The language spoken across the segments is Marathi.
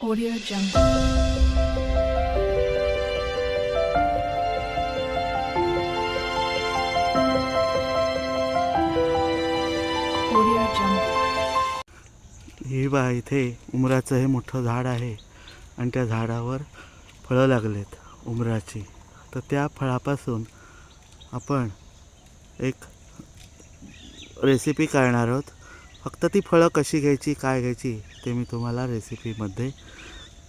Audio Jungle. Audio Jungle. ही बा इथे उमराचं हे मोठं झाड आहे आणि त्या झाडावर फळं लागलेत उमराची तर त्या फळापासून आपण एक रेसिपी करणार आहोत फक्त ती फळं कशी घ्यायची काय घ्यायची ते मी तुम्हाला रेसिपीमध्ये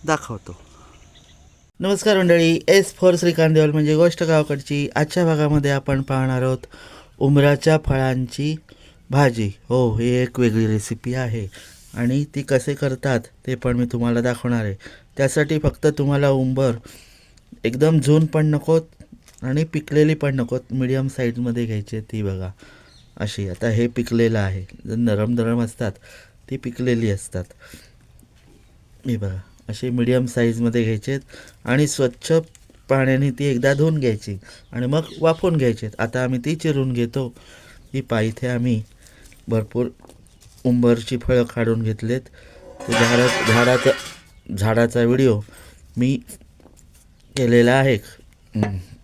दाखवतो. नमस्कार मंडळी एस फॉर श्रीकांत देवल म्हणजे गोष्ट गावाकडची. आजच्या भागामध्ये आपण पाहणार आहोत उमराच्या फळांची भाजी. हो ही एक वेगळी रेसिपी आहे. आणि ती कसे करतात ते पण मी तुम्हाला दाखवणार आहे. त्यासाठी फक्त तुम्हाला उंबर एकदम जून पण नकोत आणि पिकलेली पण नकोत. मीडियम साईजमध्ये घ्यायची आहे ती बघा. अशी. आता हे पिकलेलं आहे. जर नरम नरम असतात ती पिकलेली असतात. हे बघा अशी मीडियम साईजमध्ये घ्यायचे आहेत आणि स्वच्छ पाण्याने ती एकदा धुवून घ्यायची आणि मग वाफवून घ्यायचे आता आम्ही ती चिरून घेतो. ही पा इथे आम्ही भरपूर उंबरची फळं काढून घेतलेत. ते झाडा झाडाचा झाडाचा व्हिडिओ मी केलेला आहे.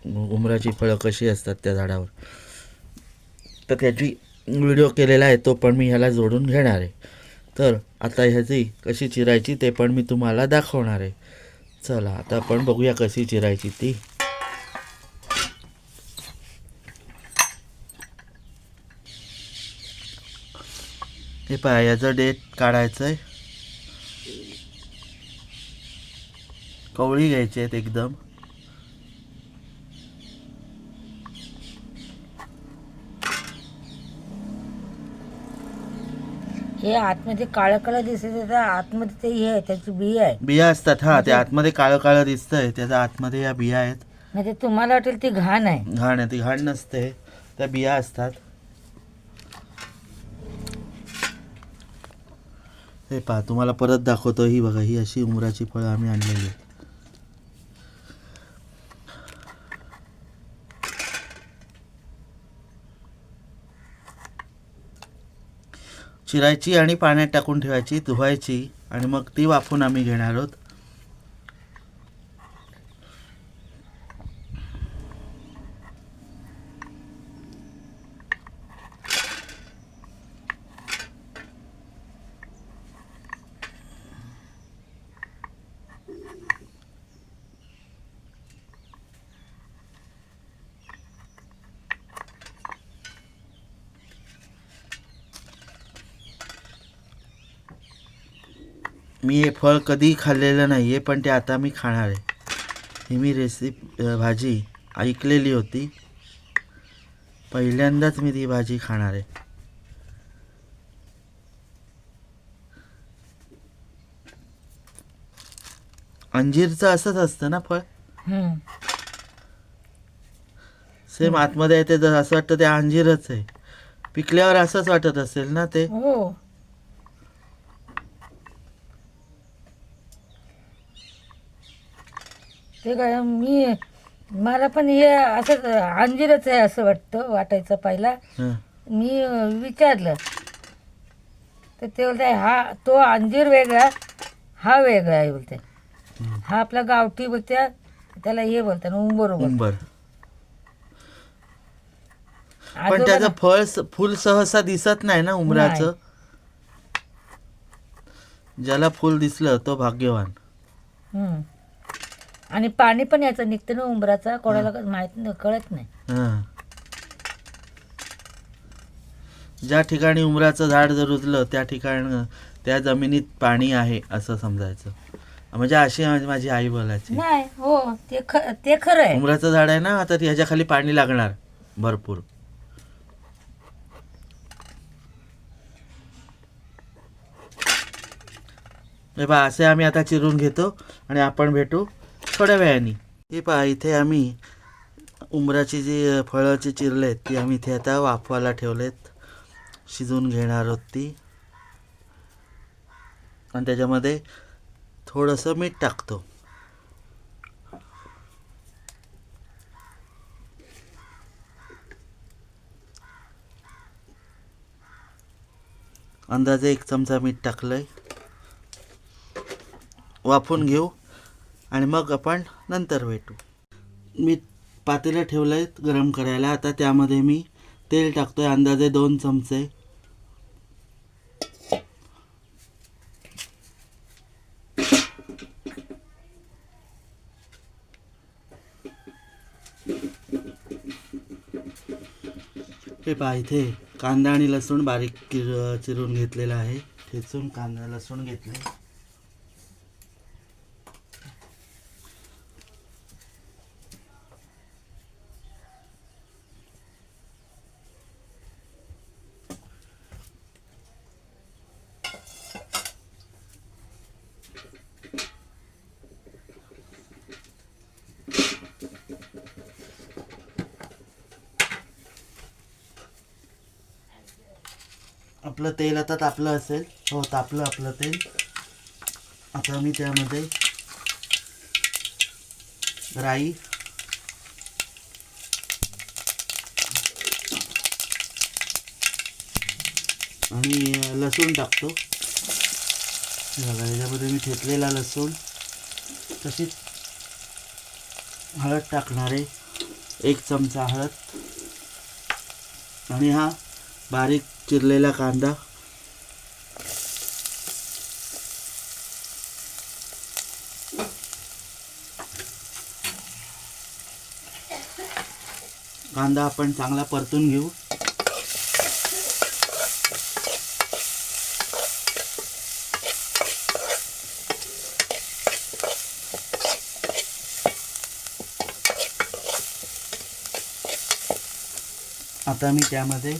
उंबराची फळं कशी असतात त्या झाडावर. तर त्याची व्हिडिओ केलेला आहे तो पण मी ह्याला जोडून घेणार आहे. तर आता ह्याची कशी चिरायची ते पण मी तुम्हाला दाखवणार आहे. चला आता आपण बघूया कशी चिरायची ती. हे पहा याचं डेट काढायचं आहे कवळी घ्यायची आहेत एकदम. हे आतमध्ये काळं काळं दिसत आहे, आतमध्ये ते हे आहे त्याची बी आहे. बिया असतात हा ते आतमध्ये काळं काळं दिसतंय त्याच्या आतमध्ये या बिया आहेत. म्हणजे तुम्हाला वाटेल ती घाण आहे. घाण आहे ती घाण नसते त्या बिया असतात. हे पहा तुम्हाला परत दाखवतो ही बघा ही अशी उमराची फळं आम्ही आणलेली आहेत. चिरायची आणि पाण्यात टाकून ठेवायची धुवायची आणि मग ती वाफून आम्ही घेणार आहोत. मी हे फळ कधी खाल्लेलं नाही आहे पण ते आता मी खाणार आहे. ही मी रेसिपी भाजी ऐकलेली होती. पहिल्यांदाच मी ती भाजी खाणार आहे. अंजीरचं असंच असतं ना फळ. सेम आतमध्ये आहे ते जर असं वाटतं ते अंजीरच आहे. पिकल्यावर असंच वाटत असेल ना ते? हो. ते काय मी मला पण हे असं अंजीरच आहे असं वाटतं वाटायचं पहिला. हं. मी अं, विचारलं. तर ते बोलते हा तो अंजीर वेगळा हा वेगळा आहे बोलते. हा. आपला गावठी बोलत्या त्याला हे बोलतात उंबर उंबर उंबर. पण त्याचं फळ स- फुल सहसा दिसत नाही ना उमराचं ज्याला फुल दिसलं तो भाग्यवान. हम्म. आणि पाणी पण याचं निघतं ना उंबराचा कोणाला माहीत नाही कळत नाही. हं. ज्या ठिकाणी उमराचं झाड जर रुजलं त्या ठिकाण त्या जमिनीत पाणी आहे असं समजायचं. म्हणजे अशी माझी माझी आई बोलायची. नाही हो ते ख ते खरं आहे. उमराचं झाड आहे ना आता ह्याच्या खाली पाणी लागणार भरपूर. हे असे आम्ही आता चिरून घेतो आणि आपण भेटू. थोड्या वेळाने. हे पहा इथे आम्ही उमराची जी फळाची चिरलेत ती आम्ही इथे आता वाफवायला ठेवलेत. शिजवून घेणार आहोत ती. आणि त्याच्यामध्ये थोडंसं मीठ टाकतो. अंदाजे एक चमचा मीठ टाकलंय. वाफून घेऊ. आणि मग आपण नंतर भेटू. मी पातेलं ठेवलं आहे गरम करायला. आता त्यामध्ये मी तेल टाकतो आहे अंदाजे दोन चमचे. हे पहा इथे कांदा आणि लसूण बारीक किर चिरून घेतलेला आहे. ठेचून कांदा लसूण घेतले आपलं तेल आता तापलं असेल. हो तापलं आपलं तेल. आता मी त्यामध्ये राई आणि लसूण टाकतो. बघा याच्यामध्ये मी ठेचलेला लसूण. तशीच हळद टाकणार आहे एक चमचा हळद. आणि हा बारीक चिरलेला कांदा. कांदा आपण चांगला परतून घेऊ. आता मी त्यामध्ये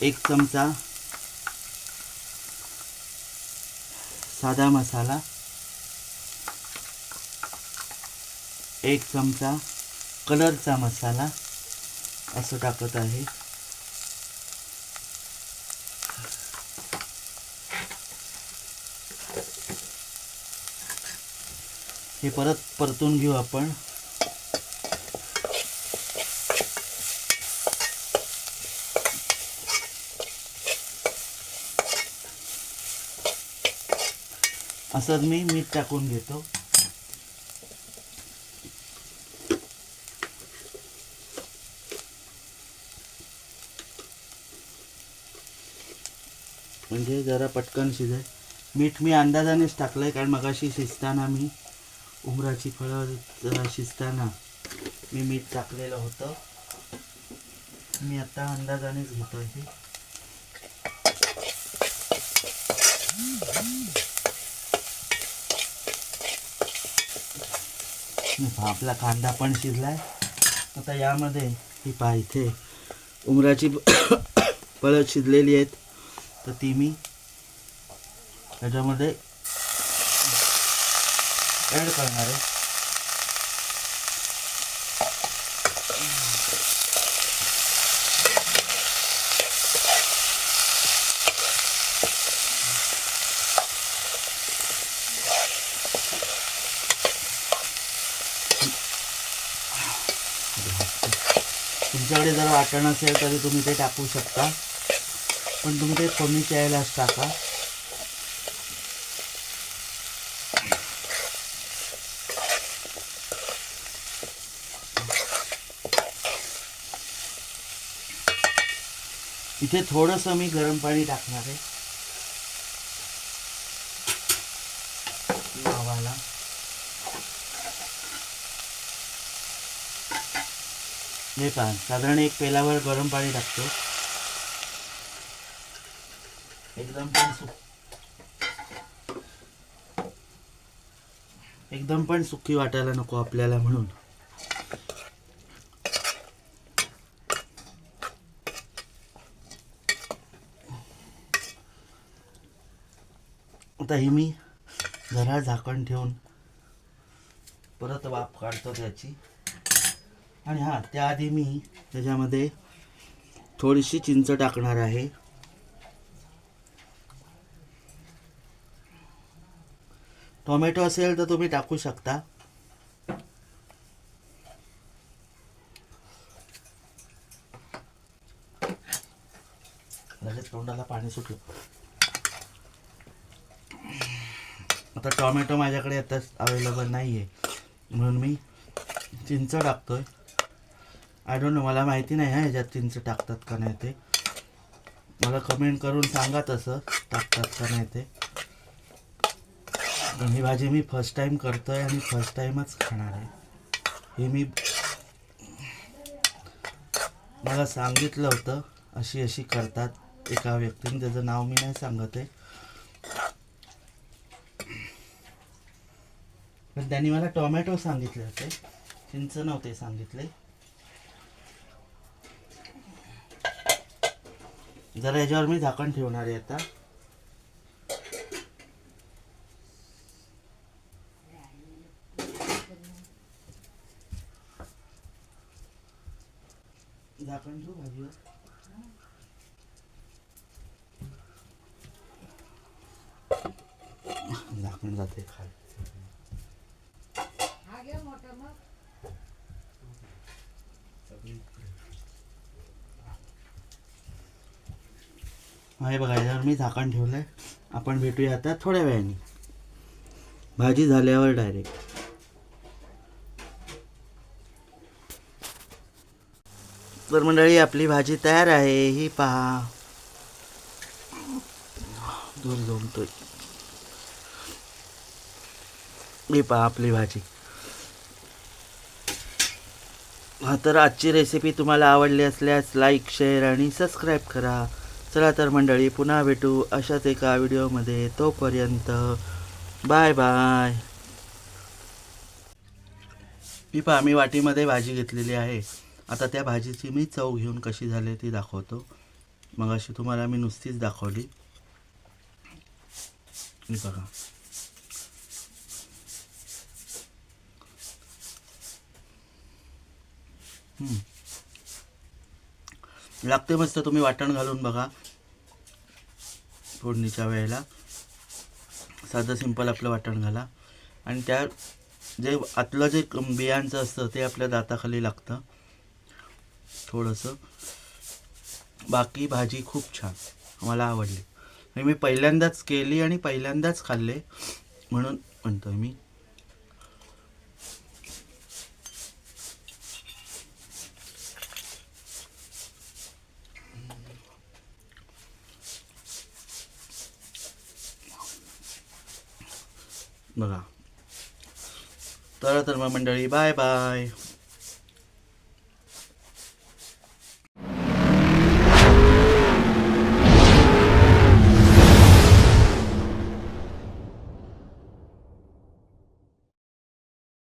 एक चमचा साधा मसाला एक चमचा कलरचा मसाला असं टाकत आहे. हे परत परतून घेऊ आपण. असंच मी मीठ टाकून घेतो. म्हणजे जरा पटकन शिजेल मीठ मी अंदाजानेच टाकलंय कारण मगाशी शिजताना मी उमराची फळं जरा शिजताना मी मीठ टाकलेलं होतं. मी आता अंदाजानेच घेतो आहे आपला कांदा पण शिजलाय. आता यामध्ये ही पहा इथे उमराची फळं शिजलेली आहेत. तर ती मी त्याच्यामध्ये ॲड करणार आहे. तुमच्याकडे जर वाटण असेल तरी तुम्ही ते टाकू शकता. पण तुम्ही ते कमी यायलाच टाका. इथे थोडंसं मी गरम पाणी टाकणार आहे. नाही पहा साधारण एक पेलावर गरम पाणी टाकतो. एकदम पण सुक एकदम पण सुकी वाटायला नको आपल्याला म्हणून. आता ही मी जरा झाकण ठेवून परत वाफ काढतो त्याची. आणि हां त्याआधी मी त्याच्यामध्ये थोडीशी चिंच टाकणार आहे. टोमॅटो असेल तर तुम्ही टाकू शकता. लगेच तोंडाला पाणी सुटलं. आता टोमॅटो माझ्याकडे आता अवेलेबल नाही आहे म्हणून मी चिंच टाकतोय. आय डोंट नो मला माहिती नाही हा ह्याच्यात चिंच टाकतात का नाही ते. मला कमेंट करून सांगा तसं टाकतात का नाही ते. ही भाजी मी फर्स्ट टाइम करतोय आणि फर्स्ट टाइमच खाणार आहे. हे मी मला सांगितलं होतं अशी अशी करतात एका व्यक्तीने त्याचं नाव मी नाही सांगत आहे. पण त्यांनी मला टोमॅटो सांगितले होते. चिंच नव्हते सांगितले. जरा याच्यावर मी झाकण ठेवणार आहे आता. झाकण ठेवू भाजीवर. झाकण जाते खाली. हा, हे बघा याच्यावर मी झाकण ठेवलं आहे आपण भेटूया आता थोड्या वेळाने. भाजी झाल्यावर डायरेक्ट तर मंडळी आपली भाजी तयार आहे. ही पहा. दूर जमतोय ही पहा आपली भाजी. हा तर आजची रेसिपी तुम्हाला आवडली असल्यास लाईक शेअर आणि सबस्क्राईब करा. चला तर मंडळी पुन्हा भेटू अशाच एका व्हिडिओमध्ये. तोपर्यंत बाय बाय. ही पहा मी वाटीमध्ये भाजी घेतलेली आहे. आता त्या भाजीची मी चव घेऊन कशी झाली ती दाखवतो. मग अशी तुम्हाला मी नुसतीच दाखवली. बघा. लागते मस्त तुम्ही वाटण घालून बघा. फोडणीच्या वेळेला. साधं सिंपल आपलं वाटण घाला आणि त्या जे आतलं जे बियांचं असतं ते आपल्या दाताखाली लागतं. थोडंसं. बाकी भाजी खूप छान. मला आवडली. मी पहिल्यांदाच केली आणि पहिल्यांदाच खाल्ले. म्हणून म्हणतोय मी. बघा. तर तर मग मंडळी बाय बाय